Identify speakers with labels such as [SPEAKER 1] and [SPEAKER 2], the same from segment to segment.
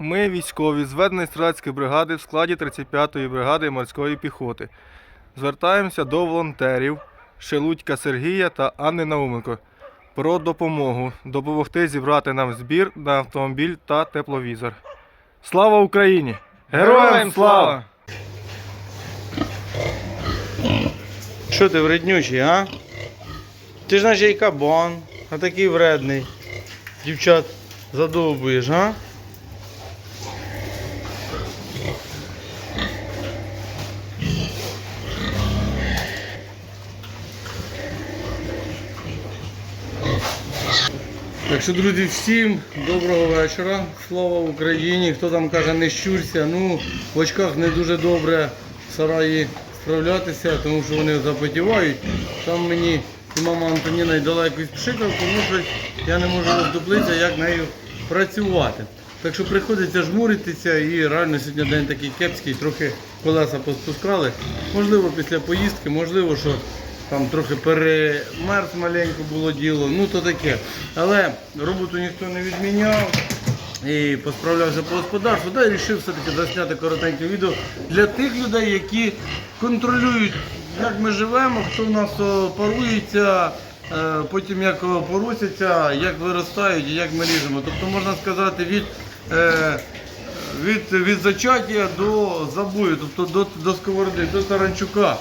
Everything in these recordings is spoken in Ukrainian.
[SPEAKER 1] Ми військові зведеної стрілецької бригади в складі 35-ї бригади морської піхоти. Звертаємося до волонтерів Шелудька Сергія та Анни Науменко про допомогу допомогти зібрати нам збір на автомобіль та тепловізор. Слава Україні! Героям слава!
[SPEAKER 2] Що ти вреднючий, а? Ти ж наче й кабан, а такий вредний. Дівчат задовбуєш, а? Так що, друзі, всім доброго вечора. Слава Україні. Хто там каже, не щурся. Ну, в очках не дуже добре в сараї справлятися, тому що вони запотівають. Там мені мама Антоніна й дала якусь пшикавку, ну щось я не можу роздуплитися, як нею працювати. Так що приходиться жмуритися і реально сьогодні день такий кепський, трохи колеса поспускали. Можливо, після поїздки, можливо, що там трохи перемерз маленько було діло, ну то таке. Але роботу ніхто не відміняв і посправлявся по господарству. Да, і вирішив все-таки засняти коротеньке відео для тих людей, які контролюють, як ми живемо, хто в нас парується, е, потім як о, поросяться, як виростають і як ми ріжемо. Тобто можна сказати від. е, від, від зачаття до забою, тобто до, до сковороди, до таранчука.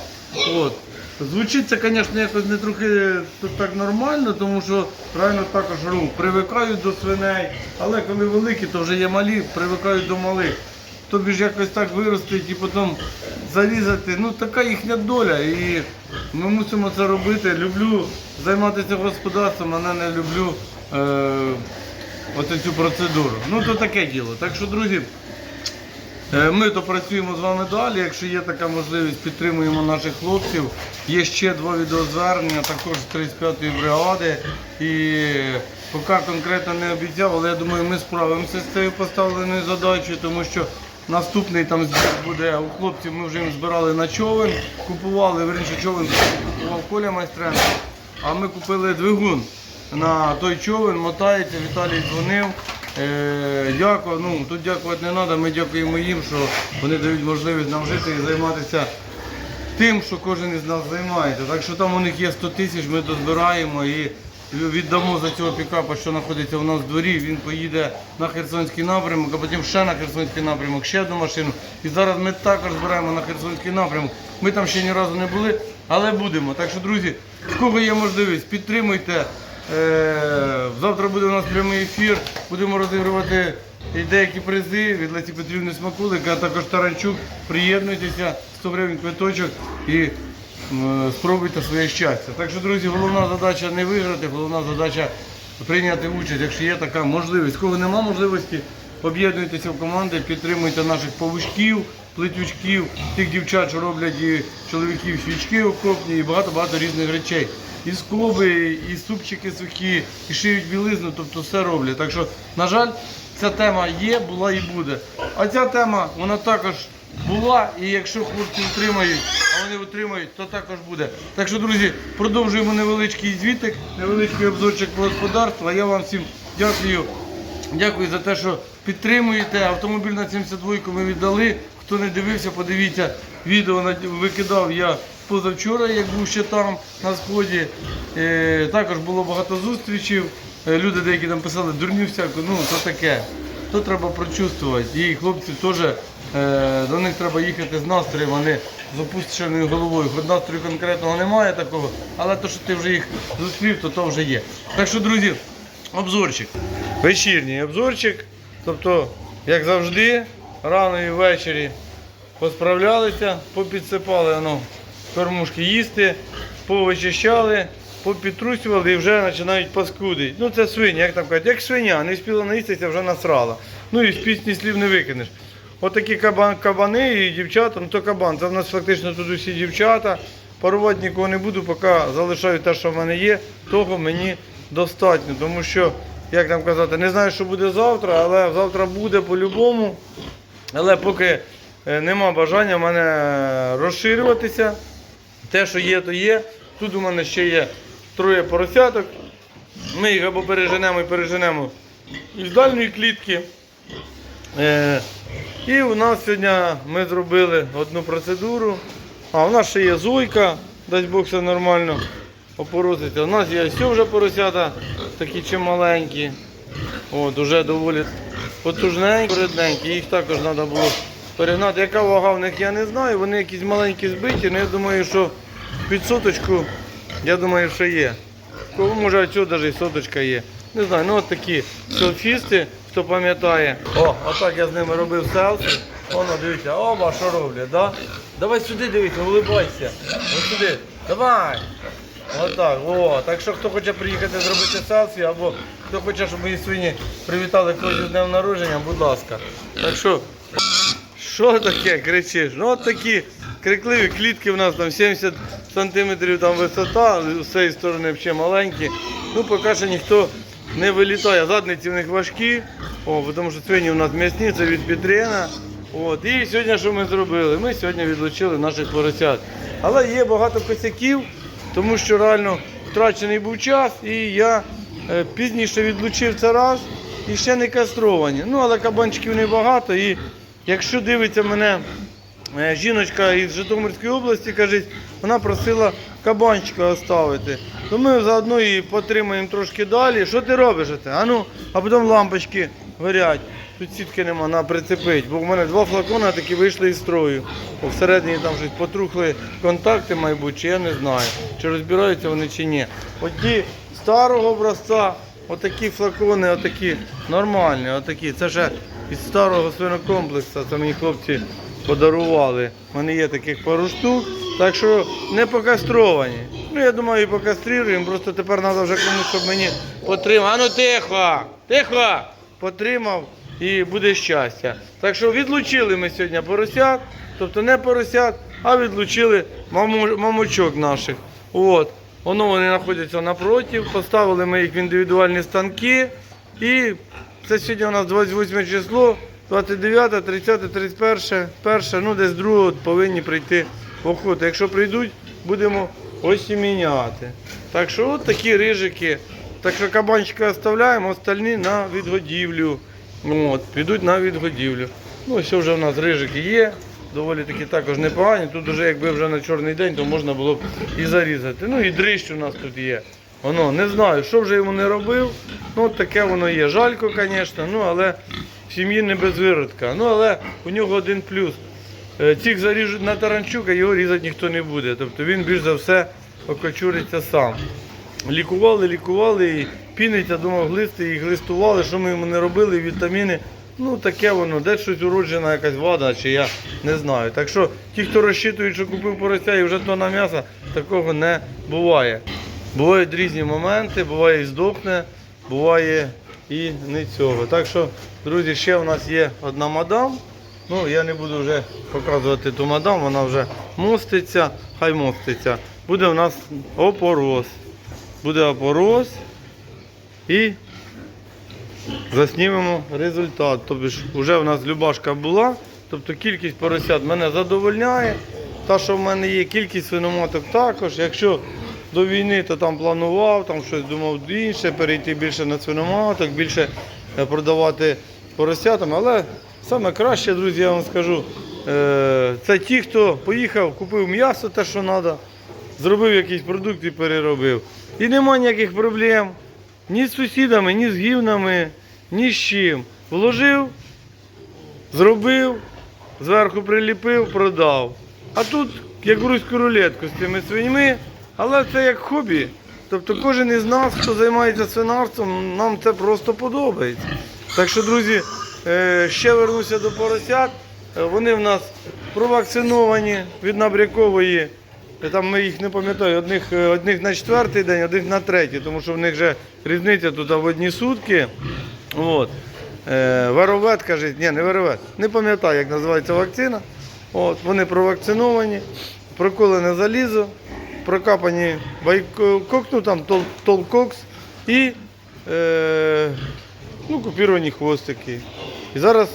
[SPEAKER 2] От. Звучить це, звісно, якось не трохи так нормально, тому що реально також ну, привикають до свиней, але коли великі, то вже є малі, привикають до малих. Тобі ж якось так виростить і потім зарізати. Ну така їхня доля. І ми мусимо це робити. Люблю займатися господарством, але не люблю е, оце цю процедуру. Ну то таке діло. Так що, друзі. Е, Ми то працюємо з вами далі. Якщо є така можливість, підтримуємо наших хлопців. Є ще два відеозвернення, також з 35-ї бригади. І поки конкретно не обіцяв, але я думаю, ми справимося з цією поставленою задачею, тому що наступний там збір буде у хлопців. Ми вже їм збирали на човен, купували верніше човен, купував Коля Майстренко, а ми купили двигун на той човен, мотається, Віталій дзвонив. Е, дякую. Ну тут дякувати не треба. Ми дякуємо їм, що вони дають можливість нам жити і займатися тим, що кожен із нас займається. Так що там у них є 100 тисяч, ми дозбираємо і віддамо за цього пікапа, що знаходиться у нас в дворі. Він поїде на Херсонський напрямок, а потім ще на Херсонський напрямок, ще одну машину. І зараз ми також збираємо на Херсонський напрямок. Ми там ще ні разу не були, але будемо. Так що, друзі, в кого є можливість, підтримуйте. Е, Завтра буде у нас прямий ефір. Будемо розігрувати деякі призи від Лесі Петрівни Смакулик, а також Таранчук. Приєднуйтеся, 100 гривень квиточок і спробуйте своє щастя. Так що, друзі, головна задача не виграти, головна задача прийняти участь, якщо є така можливість. Кого нема можливості, об'єднуйтеся в команди, підтримуйте наших павучків, плетючків, тих дівчат, що роблять і чоловіків свічки окопні і багато-багато різних речей. І скоби, і супчики сухі, і шиють білизну, тобто все роблять. Так що, на жаль, ця тема є, була і буде. А ця тема, вона також була, і якщо хлопці утримають, а вони утримають, то також буде. Так що, друзі, продовжуємо невеличкий звітик, невеличкий обзорчик про господарство. Я вам всім дякую. Дякую за те, що підтримуєте. Автомобіль на 72 ми віддали. Хто не дивився, подивіться. Відео викидав я позавчора, як був ще там на сході. Е, також було багато зустрічей. Е, люди деякі там писали дурню всяку, ну то таке. То треба прочувствувати. І хлопці теж е, до них треба їхати з настроєм, а не з опущеною головою. Хоч настрою конкретного немає такого, але то, що ти вже їх зустрів, то то вже є. Так що, друзі, обзорчик. Вечірній обзорчик. Тобто, як завжди, рано і ввечері посправлялися, попідсипали воно, кормушки їсти, повичищали, попітрусювали і вже починають паскудити. Ну це свиня, як там кажуть, як свиня, не встигла наїстися, вже насрала. Ну і з пісні слів не викинеш. Отакі кабан, кабани і дівчата, ну то кабан. Це в нас фактично тут усі дівчата. Парувати нікого не буду, поки залишаю те, що в мене є, того мені достатньо. Тому що, як там казати, не знаю, що буде завтра, але завтра буде по-любому. Але поки е, нема бажання в мене розширюватися. Те, що є, то є. Тут у мене ще є троє поросяток. Ми їх або переженемо і переженемо із дальньої клітки. Е, і у нас сьогодні ми зробили одну процедуру. А у нас ще є зойка, дасть Бог все нормально опороситься. У нас є ось вже поросята, такі чималенькі. От, уже доволі потужненькі, рідненькі. Їх також треба було перегнати. Яка вага в них, я не знаю. Вони якісь маленькі збиті, але я думаю, що під соточку, я думаю, що є. Може цього навіть і соточка є. Не знаю, ну от такі селфісти, хто пам'ятає. О, отак я з ними робив селфі. Воно дивіться, оба, що роблять, да? Давай сюди дивіться, улибайся. Ось сюди. Давай. Отак, о. Так що хто хоче приїхати зробити селфі, або хто хоче, щоб мої свині привітали когось з днем народження, будь ласка. Так що, що таке кричиш? Ну от такі крикливі клітки в нас там 70 сантиметрів там висота, з цієї сторони ще маленькі. Ну поки що ніхто не вилітає. Задниці в них важкі, о, тому що свині у нас м'ясні, це від Петрена. От. І сьогодні що ми зробили? Ми сьогодні відлучили наших поросят. Але є багато косяків, тому що реально втрачений був час, і я е, пізніше відлучив це раз і ще не кастровані. Ну, але кабанчиків небагато. І якщо дивиться мене е, жіночка із Житомирської області, каже, вона просила кабанчика оставити. То ми заодно її потримаємо трошки далі. Що ти робиш? А ну, а потім лампочки горять. Тут сітки нема, на прицепить, бо в мене два флакона такі вийшли із строю. Бо всередині там щось потрухли контакти, мабуть, чи я не знаю, чи розбираються вони чи ні. От ті старого образця, отакі флакони, отакі нормальні, отакі. Це ще із старого свинокомплексу, це мені хлопці подарували. Мене є таких пару штук, так що не покастровані. Ну, я думаю, і покаструємо, просто тепер треба вже комусь, щоб мені потримав. А ну тихо! Тихо! Потримав і буде щастя. Так що відлучили ми сьогодні поросят, тобто не поросят, а відлучили маму- мамочок наших. От. Воно вони знаходяться напротив, поставили ми їх в індивідуальні станки. І це сьогодні у нас 28 число, 29, 30, 31, перше, ну десь 2 повинні прийти в. Якщо прийдуть, будемо осіміняти. Так що от такі рижики. Так що кабанчика оставляємо, остальні на відгодівлю. От, підуть на відгодівлю. Ну, ось вже в нас рижики є, доволі таки також непогані. Тут вже якби вже на чорний день, то можна було б і зарізати. Ну і дрищ у нас тут є. Воно, не знаю, що вже йому не робив. Ну, таке воно є. Жалько, звісно, ну але в сім'ї не без виродка. Ну, але у нього один плюс. Е, Цих заріжуть на таранчука, його різати ніхто не буде. Тобто він більш за все окочуриться сам. Лікували, лікували, і піниться, думав глисти, і глистували, що ми йому не робили, вітаміни. Ну таке воно, де щось уроджена якась вада, чи я не знаю. Так що ті, хто розчитують, що купив порося і вже то на м'ясо, такого не буває. Бувають різні моменти, буває і здохне, буває і не цього. Так що, друзі, ще у нас є одна мадам. Ну, я не буду вже показувати ту мадам, вона вже моститься, хай моститься. Буде у нас опорос. Буде опорос і заснімемо результат. Тобто вже в нас любашка була, тобто кількість поросят мене задовольняє. Та, що в мене є, кількість свиноматок також. Якщо до війни, то там планував, там щось думав інше, перейти більше на свиноматок, більше е, продавати поросятам. Але саме краще, друзі, я вам скажу, е, це ті, хто поїхав, купив м'ясо, те, що треба, зробив якийсь продукт і переробив. І нема ніяких проблем ні з сусідами, ні з гівнами, ні з чим. Вложив, зробив, зверху приліпив, продав. А тут як руську рулетку з цими свиньми, але це як хобі. Тобто кожен із нас, хто займається свинарством, нам це просто подобається. Так що, друзі, е, ще вернуся до поросят. Е, Вони в нас провакциновані від набрякової. Е, Там ми їх не пам'ятаю, одних, одних на четвертий день, одних на третій, тому що в них вже різниця тут в одні сутки. От. Е, Веровет, каже, ні, не веровет, не пам'ятаю, як називається вакцина. От, вони провакциновані, проколене залізо, прокапані байкок, ну там тол, толкокс і е, ну, купіровані хвостики. І зараз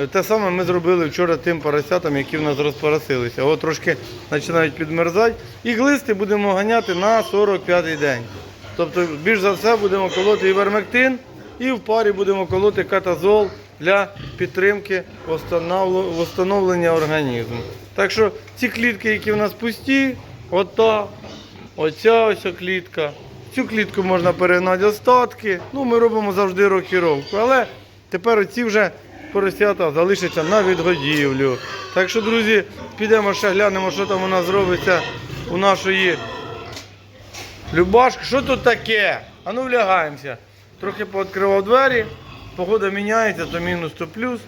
[SPEAKER 2] е, те саме ми зробили вчора тим поросятам, які в нас розпоросилися. От трошки починають підмерзати. І глисти будемо ганяти на 45-й день. Тобто, більш за все будемо колоти івермектин і в парі будемо колоти катазол для підтримки восстановлення організму. Так що ці клітки, які в нас пусті, ота, оця ось клітка. Цю клітку можна перегнати остатки. Ну, ми робимо завжди рокіровку. Але тепер оці вже поросята залишаться на відгодівлю. Так що, друзі, підемо ще глянемо, що там у нас робиться у нашої Любашки. Що тут таке? А ну влягаємося. Трохи пооткривав двері, погода міняється, то мінус, то плюс.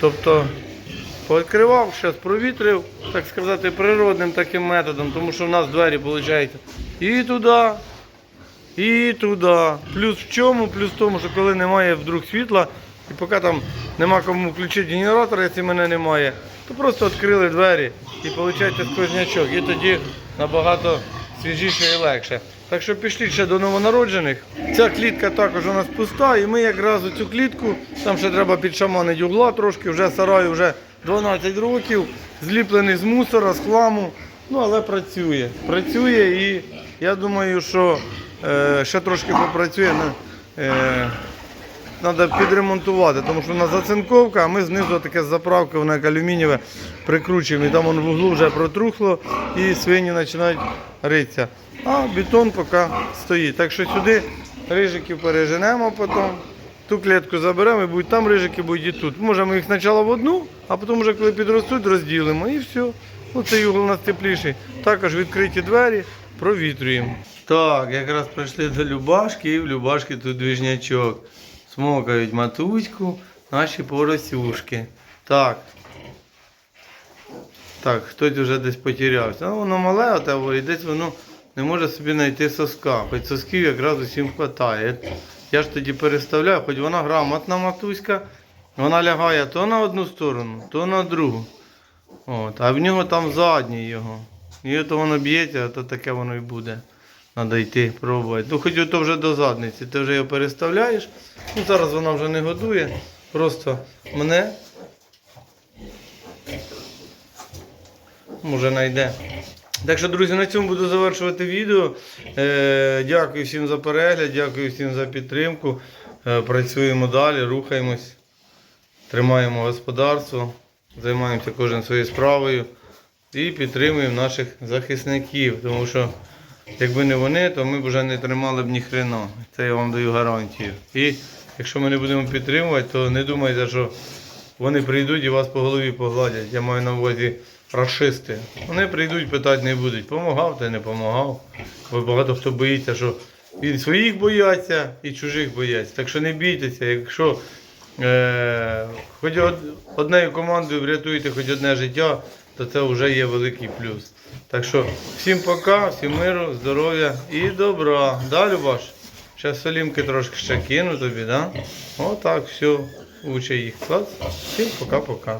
[SPEAKER 2] Тобто пооткривав, зараз провітрив, так сказати, природним таким методом, тому що в нас двері виходить і туди, і туди. Плюс в чому? Плюс в тому, що коли немає вдруг світла, і поки там нема кому включити генератор, якщо мене немає, то просто відкрили двері і виходить сквознячок. І тоді набагато свіжіше і легше. Так що пішли ще до новонароджених. Ця клітка також у нас пуста, і ми якраз цю клітку, там ще треба підшаманити угла трошки, вже сараю вже 12 років, зліплений з мусора, з хламу. Ну, але працює. Працює і я думаю, що е, ще трошки попрацює. Е, Треба підремонтувати, тому що нас зацинковка, а ми знизу таке з заправки, воно як алюмінієве, прикручуємо. І там воно в углу вже протрухло і свині починають ритися. А бетон поки стоїть. Так що сюди рижиків переженемо потім. Ту клітку заберемо і будуть там рижики, будуть і тут. Може їх спочатку в одну, а потім вже коли підростуть, розділимо і все. Ну, цей угол у нас тепліший. Також відкриті двері, провітрюємо. Так, якраз прийшли до Любашки, і в Любашки тут двіжнячок. Смокають матуську наші поросюшки. Так. Так, хтось вже десь потерявся. Ну, воно мале, а того, і десь воно не може собі знайти соска. Хоч сосків якраз усім вистачає. Я ж тоді переставляю, хоч вона грамотна матуська, вона лягає то на одну сторону, то на другу. От, а в нього там задній його. І то воно б'ється, то таке воно і буде. Треба йти пробувати. Ну хоч ото вже до задниці, ти вже його переставляєш. Ну зараз вона вже не годує. Просто мене може знайде. Так що, друзі, на цьому буду завершувати відео. Е, дякую всім за перегляд, дякую всім за підтримку. Е, працюємо далі, рухаємось, тримаємо господарство, займаємося кожен своєю справою і підтримуємо наших захисників. Тому що якби не вони, то ми б вже не тримали б ні хрена. Це я вам даю гарантію. І якщо ми не будемо підтримувати, то не думайте, що вони прийдуть і вас по голові погладять. Я маю на увазі расисти. Вони прийдуть, питати не будуть. Помагав ти не помагав. Бо багато хто боїться, що і своїх бояться, і чужих бояться. Так що не бійтеся, якщо е, хоч од, однею командою врятуєте хоч одне життя, то це вже є великий плюс. Так що всім пока, всім миру, здоров'я і добра. Да, Любаш? Зараз солімки трошки ще кину тобі, да? Отак, все, учи їх. Клас. Всім пока-пока.